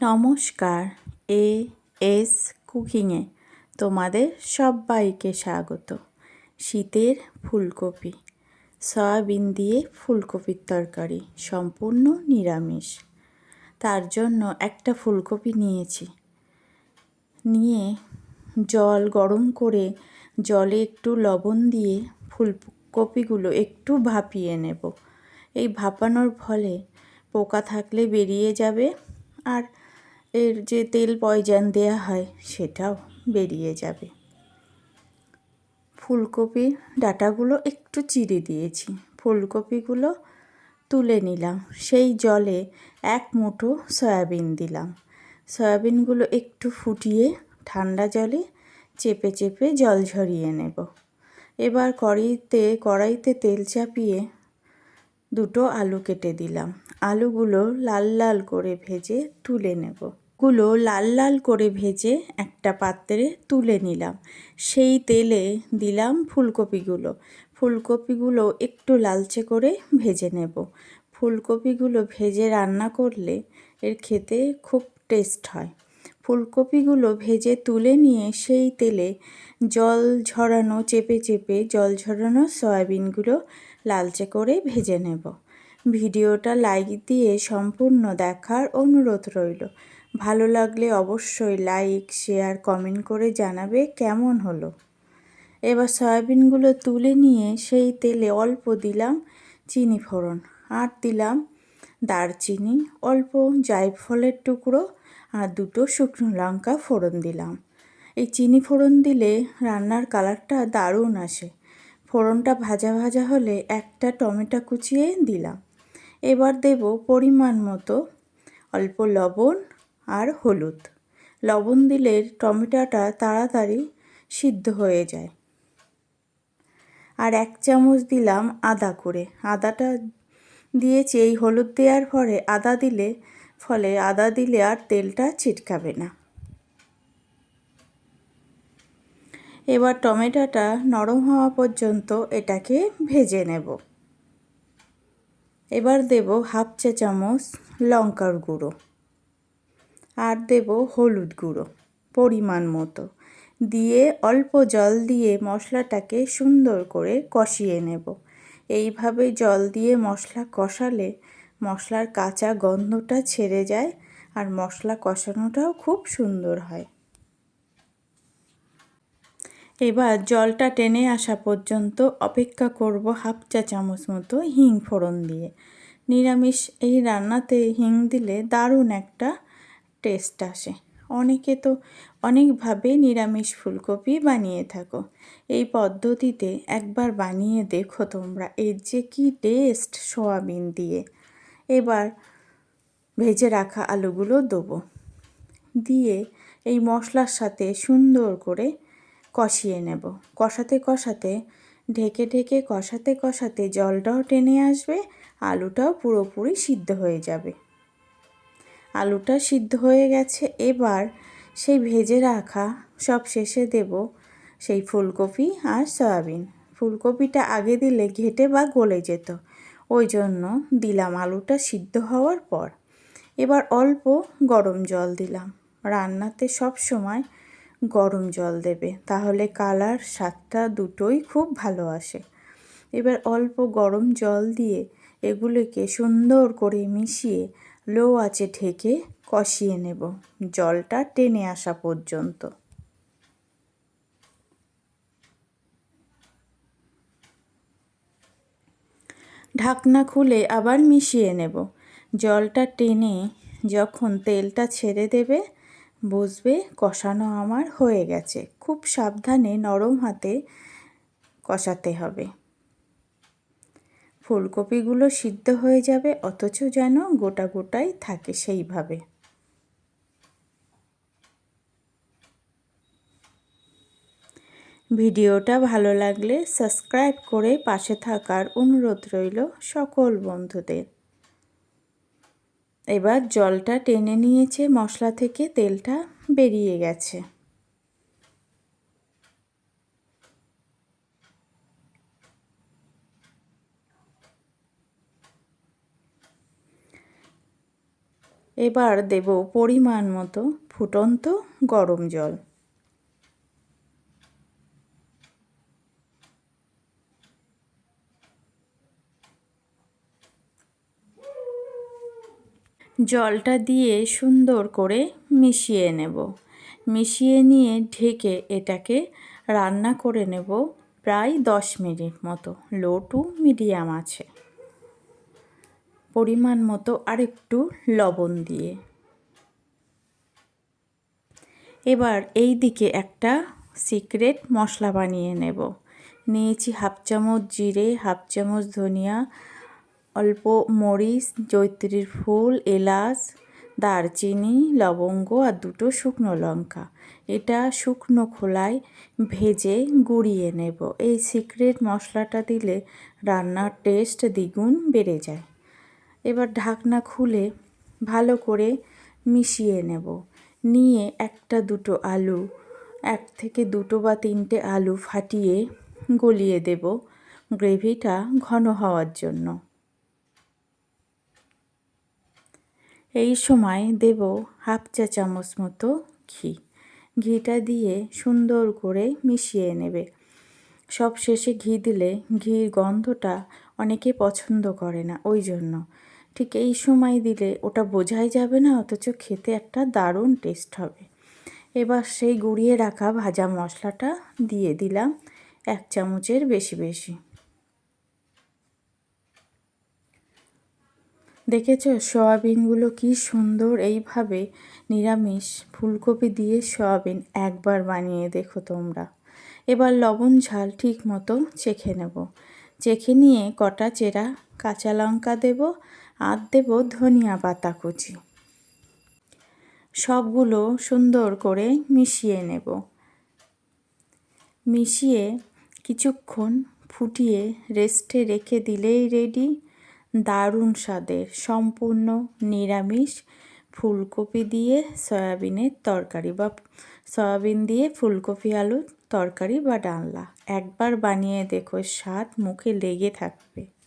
নমস্কার, A S কুকিংয়ে তোমাদের সবাইকে স্বাগত। শীতের ফুলকপি, সয়াবিন দিয়ে ফুলকপির তরকারি, সম্পূর্ণ নিরামিষ। তার জন্য একটা ফুলকপি নিয়েছি। নিয়ে জল গরম করে জলে একটু লবণ দিয়ে ফুলকপিগুলো একটু ভাপিয়ে নেব। এই ভাপানোর ফলে পোকা থাকলে বেরিয়ে যাবে আর এর যে তেল পয়জান দেয়া হয় সেটাও বেরিয়ে যাবে। ফুলকপির ডাটাগুলো একটু চিড়ে দিয়েছি। ফুলকপিগুলো তুলে নিলাম। সেই জলে এক মুঠো সয়াবিন দিলাম। সয়াবিনগুলো একটু ফুটিয়ে ঠান্ডা জলে চেপে চেপে জল ঝরিয়ে নেব। এবার কড়াইতে কড়াইতে তেল চাপিয়ে দুটো আলু কেটে দিলাম। আলুগুলো লাল লাল করে ভেজে তুলে নেব। গুলো লাল লাল করে ভেজে একটা পাত্রে তুলে নিলাম। সেই তেলে দিলাম ফুলকপিগুলো। ফুলকপিগুলো একটু লালচে করে ভেজে নেব। ফুলকপিগুলো ভেজে রান্না করলে এর খেতে খুব টেস্ট হয়। ফুলকপিগুলো ভেজে তুলে নিয়ে সেই তেলে জল ঝরানো, চেপে চেপে জল ঝরানো সয়াবিনগুলো লালচে করে ভেজে নেব। ভিডিওটা লাইক দিয়ে সম্পূর্ণ দেখার অনুরোধ রইল। ভালো লাগলে অবশ্যই লাইক শেয়ার কমেন্ট করে জানাবে কেমন হলো। এবার সয়াবিনগুলো তুলে নিয়ে সেই তেলে অল্প দিলাম চিনি ফোড়ন আর দিলাম দারচিনি, অল্প জায়ফলের টুকরো আর দুটো শুকনো লঙ্কা ফোড়ন দিলাম। এই চিনি ফোড়ন দিলে রান্নার কালারটা দারুণ আসে। ফোড়নটা ভাজা ভাজা হলে একটা টমেটো কুচিয়ে দিলাম। এবার দেব পরিমাণ মতো অল্প লবণ আর হলুদ। লবণ দিলে টমেটোটা তাড়াতাড়ি সিদ্ধ হয়ে যায়। আর এক চামচ দিলাম আদা করে আদাটা দিয়েছি, এই হলুদ দেওয়ার পরে আদা দিলে, ফলে আদা দিলে আর তেলটা ছিটকাবে না। এবার টমেটোটা নরম হওয়া পর্যন্ত এটাকে ভেজে নেব। এবার দেব হাফ চা চামচ লঙ্কার গুঁড়ো। আর দেব হলুদ গুঁড়ো, পরিমাণ মতো। দিয়ে অল্প জল দিয়ে মশলাটাকে সুন্দর করে কষিয়ে নেব। এইভাবে জল দিয়ে মশলা কষালে মশলার কাঁচা গন্ধটা ছেড়ে যায় আর মশলা কষানোটাও খুব সুন্দর হয়। এবার জলটা টেনে আসা পর্যন্ত অপেক্ষা করব হাফ চা চামচ মতো হিং ফোড়ন দিয়ে। নিরামিষ এই রান্নাতে হিং দিলে দারুণ একটা টেস্ট আসে। অনেকে তো অনেকভাবে নিরামিষ ফুলকপি বানিয়ে থাকো। এই পদ্ধতিতে একবার বানিয়ে দেখো তোমরা, এর যে কী টেস্ট সোয়াবিন দিয়ে। এবার ভেজে রাখা আলুগুলো দেবো। দিয়ে এই মশলার সাথে সুন্দর করে কষিয়ে নেব। কষাতে কষাতে, ঢেকে ঢেকে কষাতে কষাতে জলটাও টেনে আসবে, আলুটাও পুরোপুরি সিদ্ধ হয়ে যাবে। আলুটা সিদ্ধ হয়ে গেছে, এবার সেই ভেজে রাখা সব শেষে দেব সেই ফুলকপি আর সয়াবিন। ফুলকপিটা আগে দিলে ঘেটে বা গলে যেত, ওই জন্য দিলাম আলুটা সিদ্ধ হওয়ার পর। এবার অল্প গরম জল দিলাম। রান্নাতে সব সময় গরম জল দেবে, তাহলে কালার স্বাদটা দুটোই খুব ভালো আসে। এবার অল্প গরম জল দিয়ে এগুলোকে সুন্দর করে মিশিয়ে লো আঁচে ঢেকে কষিয়ে নেব। জলটা টেনে আসা পর্যন্ত। ঢাকনা খুলে আবার মিশিয়ে নেব। জলটা টেনে যখন তেলটা ছেড়ে দেবে, বুঝবে কষানো আমার হয়ে গেছে। খুব সাবধানে নরম হাতে কষাতে হবে। ফুলকপিগুলো সিদ্ধ হয়ে যাবে, অথচ যেন গোটা গোটাই থাকে সেইভাবে। ভিডিওটা ভালো লাগলে সাবস্ক্রাইব করে পাশে থাকার অনুরোধ রইল সকল বন্ধুদের। এবার জলটা টেনে নিয়েছে, মশলা থেকে তেলটা বেরিয়ে গেছে। এবার দেব পরিমাণ মতো ফুটন্ত গরম জল। জলটা দিয়ে সুন্দর করে মিশিয়ে নেব। মিশিয়ে নিয়ে ঢেকে এটাকে রান্না করে নেব প্রায় দশ মিনিট মতো, লো টু মিডিয়াম আছে। পরিমাণ মতো আরেকটু লবণ দিয়ে। এবার এই দিকে একটা সিক্রেট মশলা বানিয়ে নেব। নিয়েছি হাফ চামচ জিরে, হাফ চামচ ধনিয়া, অল্প মরিচ জৈত্রীর ফুল, এলাচ, দারচিনি, লবঙ্গ আর দুটো শুকনো লঙ্কা। এটা শুকনো খোলায় ভেজে গুঁড়িয়ে নেব। এই সিক্রেট মশলাটা দিলে রান্নার টেস্ট দ্বিগুণ বেড়ে যায়। এবার ঢাকনা খুলে ভালো করে মিশিয়ে নেব। নিয়ে একটা দুটো আলু, এক থেকে দুটো বা তিনটে আলু ফাটিয়ে গলিয়ে দেব গ্রেভিটা ঘন হওয়ার জন্য। এই সময় দেব হাফ চা চামচ মতো ঘি। ঘিটা দিয়ে সুন্দর করে মিশিয়ে নেবে। সব শেষে ঘি দিলে ঘির গন্ধটা অনেকে পছন্দ করে না, ওই জন্য। ঠিক এই সময় দিলে ওটা বোঝাই যাবে না, অথচ খেতে একটা দারুণ টেস্ট হবে। এবার সেই গুঁড়িয়ে রাখা ভাজা মশলাটা দিয়ে দিলাম এক চামচের বেশি বেশি। দেখেছ সয়াবিনগুলো কি সুন্দর এইভাবে নিরামিষ, ফুলকপি দিয়ে সয়াবিন একবার বানিয়ে দেখো তোমরা। এবার লবণ ঝাল ঠিক মতো চেখে নেব। চেখে নিয়ে কটা চেরা কাঁচা লঙ্কা দেব আর দেব ধনিয়া পাতা কুচি। সবগুলো সুন্দর করে মিশিয়ে নেব। মিশিয়ে কিছুক্ষণ ফুটিয়ে রেস্টে রেখে দিলেই রেডি। দারুণ স্বাদের সম্পূর্ণ নিরামিষ ফুলকপি দিয়ে সয়াবিনের তরকারি বা সয়াবিন দিয়ে ফুলকপি আলুর তরকারি বা ডালনা। একবার বানিয়ে দেখো স্বাদ মুখে লেগে থাকবে।